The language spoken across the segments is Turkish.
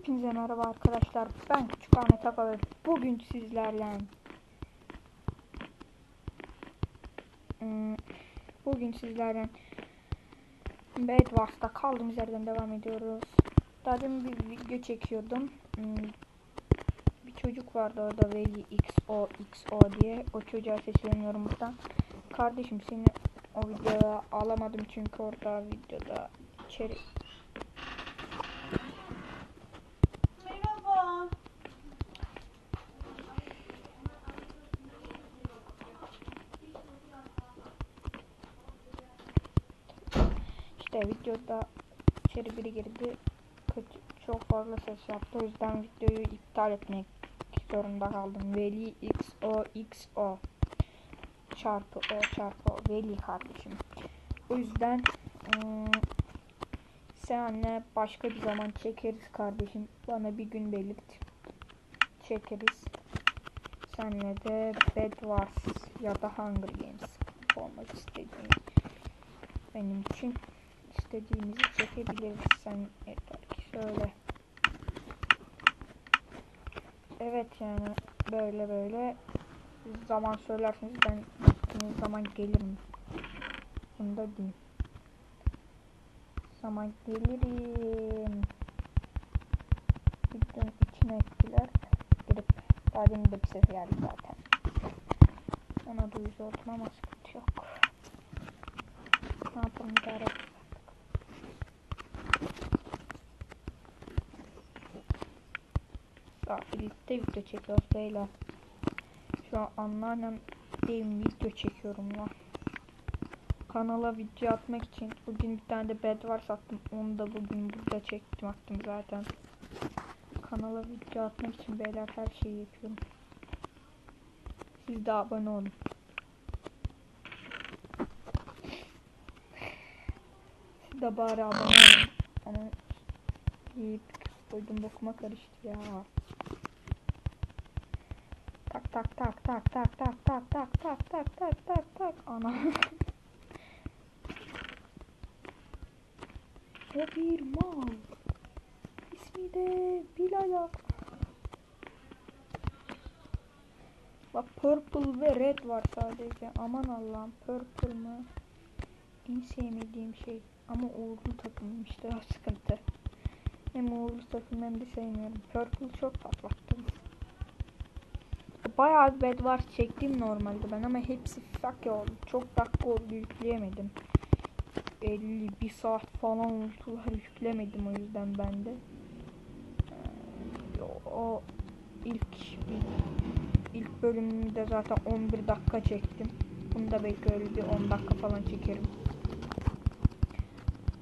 Hepinize merhaba arkadaşlar. Ben Küçük Ahmet Akalı. Bugün sizlerle Hmm, Bugün sizlerle Bedwars'ta kaldığımız yerden devam ediyoruz. Daha demin bir video çekiyordum. Hmm, Bir çocuk vardı orada Veli XO XO diye. O çocuğa sesleniyorum buradan. Kardeşim seni o videoya alamadım çünkü orada videoda içerik İşte videoda içeri biri girdi. Kötü, çok fazla ses yaptı. O yüzden videoyu iptal etmek zorunda kaldım. Veli XO XO çarpı O çarpı O. Veli kardeşim. O yüzden ıı, senle başka bir zaman çekeriz kardeşim. Bana bir gün belirt. Çekeriz. Senle de Bed Wars ya da Hunger Games olmak istediğin benim için istediğimizi çekebiliriz sen yeter ki söyle. Evet yani böyle böyle zaman söylerseniz ben gittiğiniz zaman gelirim. Bunu da diyeyim. Zaman gelirim. Videonun içine ettiler. Girip daha demin de bir ses geldi zaten. Ona duyucu oldum ama sıkıntı yok. Ne yapalım idare Ya birlikte video çekiyoruz beyler. Şu an anneannem değil video çekiyorum lan. Kanala video atmak için bugün bir tane de bed var sattım. Onu da bugün burada çektim attım zaten. Kanala video atmak için beyler her şeyi yapıyorum. Siz de abone olun. Siz de bari abone olun. Ama yiyip koydum bokuma karıştı ya. Tak tak tak tak tak tak tak tak tak tak tak tak ana. o bir mal. İsmi de Bilayak. Bak purple ve red var sadece. Aman Allah'ım purple mı? En sevmediğim şey. Ama uğurlu takımım işte o sıkıntı. Hem uğurlu takım hem de sevmiyorum. Purple çok patlattım. Bayağı bir bed var çektim normalde ben ama hepsi fuck oldu. Çok dakika oldu yükleyemedim. 51 saat falan oldular yüklemedim o yüzden ben de. Ee, O ilk ilk bölümünde zaten 11 dakika çektim. Bunu da belki öyle bir 10 dakika falan çekerim.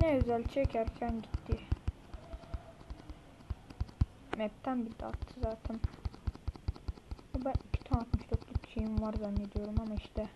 Ne özel çekerken gitti. Map'ten bir attı zaten. Ben iki tane 64'lük şeyim var zannediyorum ama işte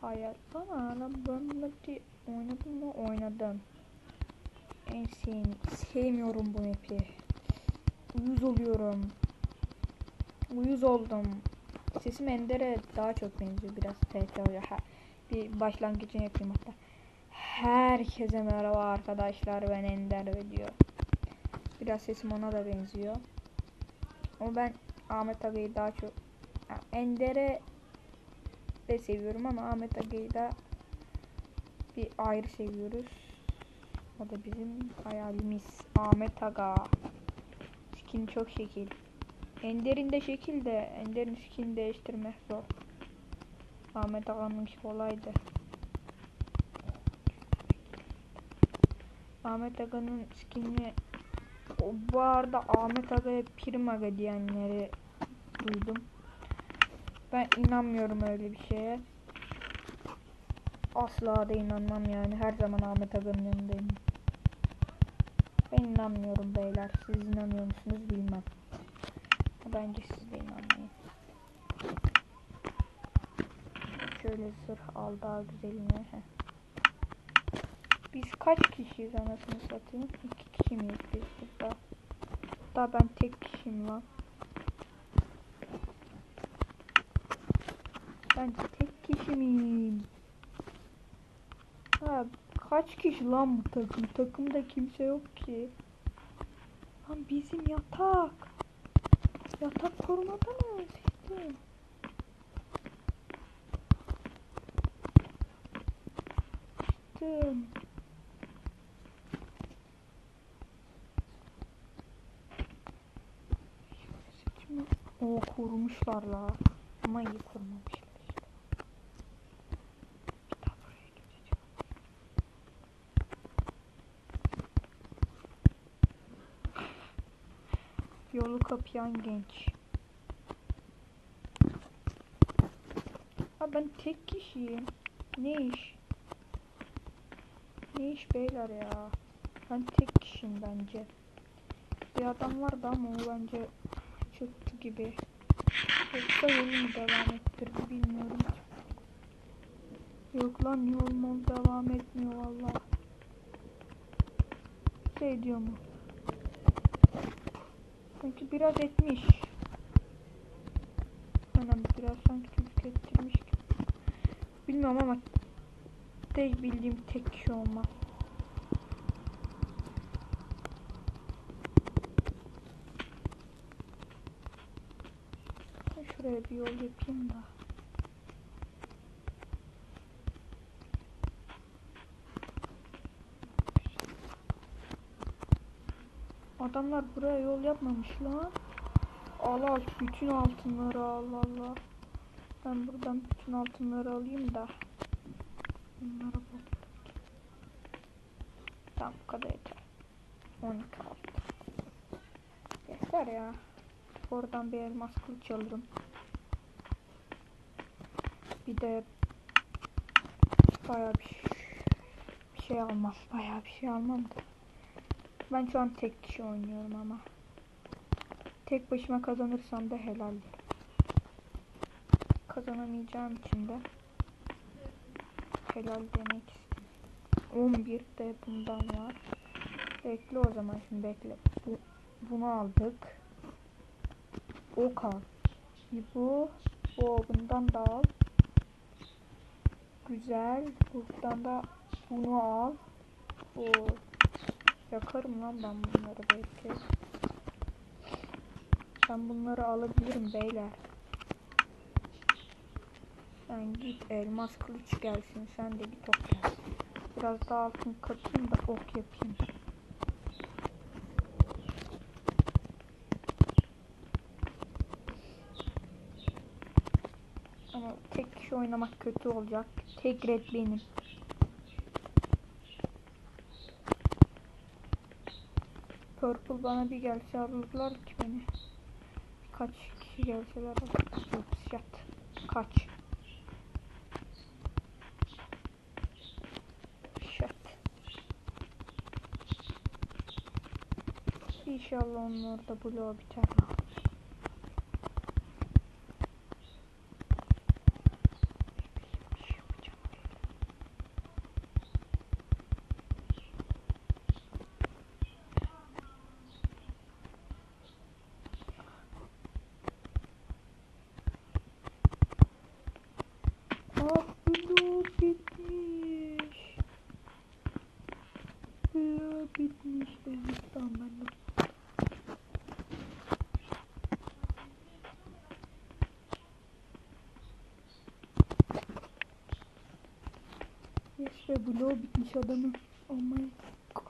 hayal. Lan ben map'i oynadım mı? Oynadım. En sevim sevmiyorum bu map'i. Uyuz oluyorum. Uyuz oldum. Sesim Ender'e daha çok benziyor biraz TT oluyor. Ha, bir başlangıcını yapayım hatta. Herkese merhaba arkadaşlar ben Ender ve diyor. Biraz sesim ona da benziyor. Ama ben Ahmet Aga'yı daha çok ya, Ender'e de seviyorum ama Ahmet Aga'yı da bir ayrı seviyoruz. O da bizim hayalimiz. Ahmet Aga. Skin çok şekil. Ender'in de şekil de Ender'in skin değiştirmek zor. Ahmet Aga'nın kolaydı. Ahmet Aga'nın skinini bu arada Ahmet Aga'ya Prim Aga diyenleri duydum. Ben inanmıyorum öyle bir şeye. Asla da inanmam yani. Her zaman Ahmet Aga'nın yanındayım. Ben inanmıyorum beyler. Siz inanıyor musunuz bilmem. Bence siz de inanmayın. Şöyle zırh al daha güzeline. Heh. Biz kaç kişiyiz anasını satayım? İki kişi miyiz biz burada? Daha ben tek kişiyim lan. Ben tek kişi miyim? Ha kaç kişi lan bu takım? Takımda kimse yok ki. Lan bizim yatak. Yatak korumada mı? İşte. İşte. Seçimi- Oo korumuşlar la. Ama iyi korumamışlar. Yolu kapayan genç. Ha ben tek kişiyim. Ne iş? Ne iş beyler ya? Ben tek kişiyim bence. Bir adam vardı ama o bence çıktı gibi. Yoksa yolu mu devam ettirdi bilmiyorum. Yok lan yol mu devam etmiyor valla. Şey diyor mu? Sanki biraz etmiş. Aynen biraz sanki çocuk ettirmiş gibi. Bilmiyorum ama tek bildiğim tek kişi olmaz. Ben Şuraya bir yol yapayım da. Adamlar buraya yol yapmamış lan. Al al bütün altınları al Allah. Ben buradan bütün altınları alayım da. Bunlara bak. Tamam bu kadar yeter. 12 altın. Yeter ya. Oradan bir elmas kılıç alırım. Bir de bayağı bir, ş- bir şey almam. Bayağı bir şey almam. Ben şu an tek kişi oynuyorum ama. Tek başıma kazanırsam da helal. Kazanamayacağım için de helal demek istiyorum. 11 de bundan var. Bekle o zaman şimdi bekle. Bu, bunu aldık. O kal. Bu. Bu bundan da al. Güzel. Buradan da bunu al. O yakarım lan ben bunları belki. Ben bunları alabilirim beyler. Sen git elmas kılıç gelsin. Sen de git ok gelsin. Biraz daha altın katayım da ok yapayım. Ama tek kişi oynamak kötü olacak. Tek red benim. Purple bana bir gelse alırlar ki beni. Kaç kişi gelseler alır. Yok shit. Kaç. İnşallah onlar da bloğu biter. Bir şey yapacağım. Ah blok bitmiş. Bitmiş. Evet tamam ben de. Be blok bitmiş adamın. Oh my god.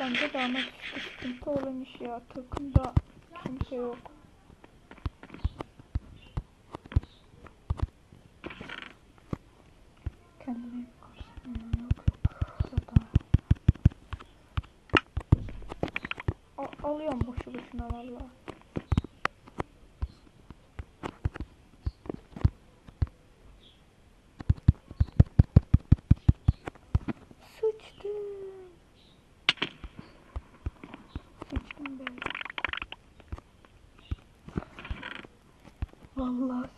Bence de ama sıkıntı olan iş ya. Takımda kimse yok. Kendime yaparsın. Yok yok. Zaten. Al alıyorum boşu boşuna valla. Sıçtım. Sıçtım. Vallahi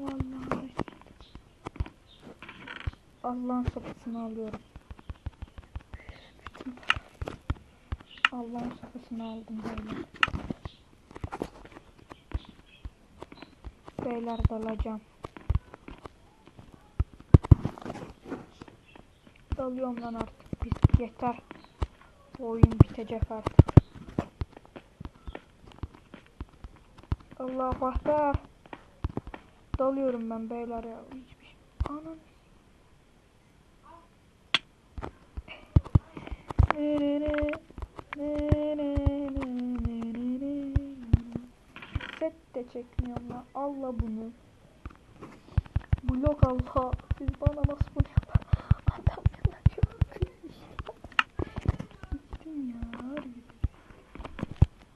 Vallahi. Allah'ın sopasını alıyorum. Allah'ın şakasını aldım böyle. Beyler dalacağım. Dalıyorum lan artık. Biz yeter. Bu oyun bitecek artık. Allah bahtar. Dalıyorum ben beyler ya. Hiçbir şey. Anam. Allah bunu. Blok Allah. Siz bana nasıl bunu? Adam. Gittim ya.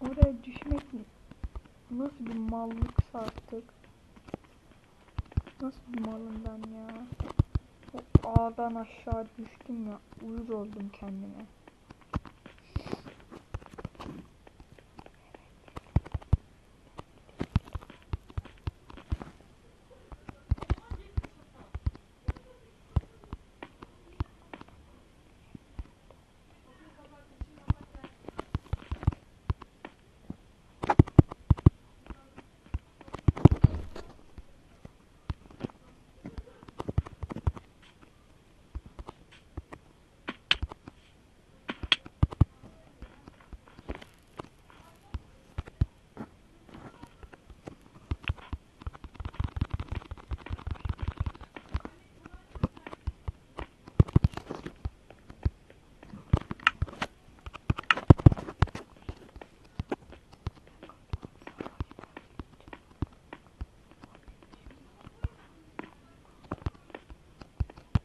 Oraya düşmek mi? Nasıl bir mallıksa artık. Nasıl bir malım ben ya? O ağdan aşağı düştüm ya. Uyur oldum kendime.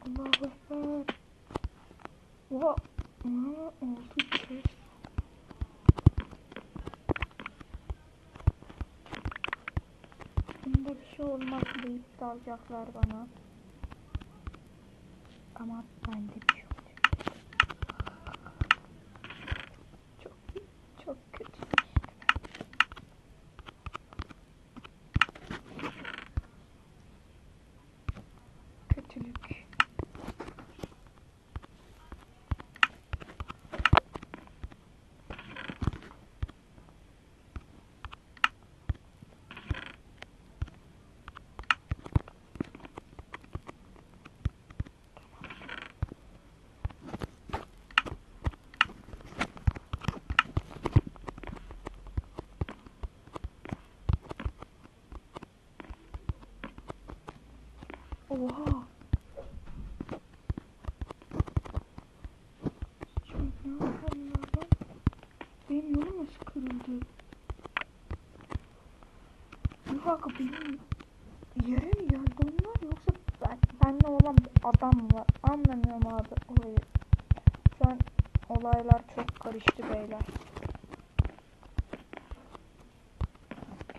Allahu Ekber. Oha. Aa, oldu ki. Bunda bir şey olmaz deyip dalacaklar bana. Ama bende bir şey olacak. Çok çok kötü. Kötülük. Oha. Benim yolum nasıl kırıldı? Yok aga benim yere mi geldi onlar yoksa ben, benle olan bir adam var? Anlamıyorum abi olayı. Şu an olaylar çok karıştı beyler.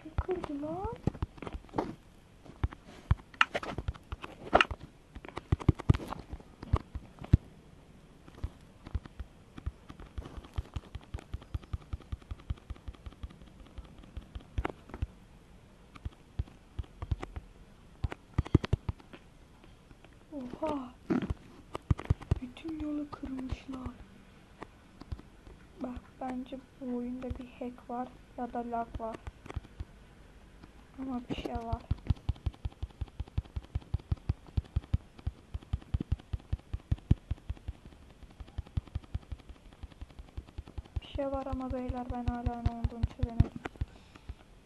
Kim kırdı lan? Oha. Bütün yolu kırmışlar. Bak bence bu oyunda bir hack var ya da lag var. Ama bir şey var. Bir şey var ama beyler ben hala ne olduğunu çözemedim.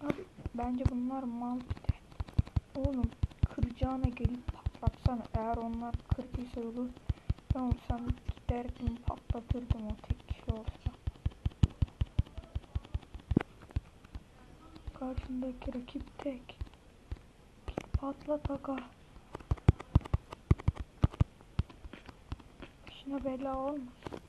Abi bence bunlar mal bir. Oğlum kıracağına gelip patlatsana. Eğer onlar kırdıysa yolu ben olsam giderdim patlatırdım o tek kişi olsa. Karşındaki rakip tek. Git patlat aga. Başına bela olmasın.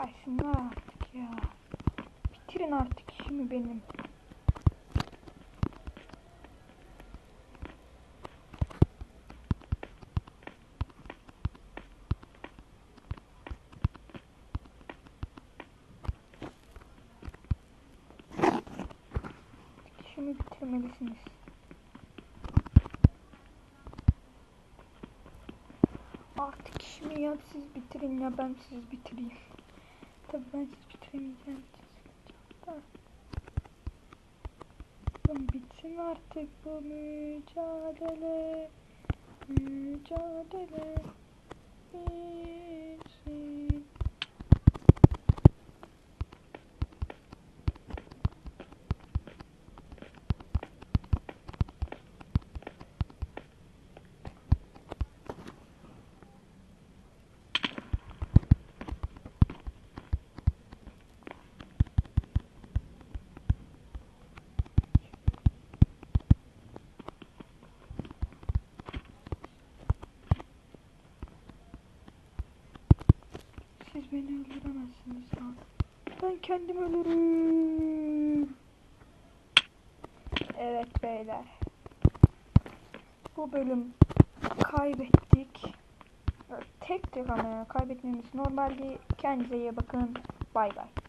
Gelsinler artık ya. Bitirin artık işimi benim. İşimi bitirmelisiniz. Artık işimi ya siz bitirin ya ben siz bitireyim. Tabii ben siz bitiremeyeceğim. Lan bitsin artık bu mücadele. Mücadele. Bitsin. Siz beni öldüremezsiniz lan. Ben kendim ölürüm. Evet beyler. Bu bölüm kaybettik. Tek tek ama kaybetmemiz normaldi. Kendinize iyi bakın. Bay bay.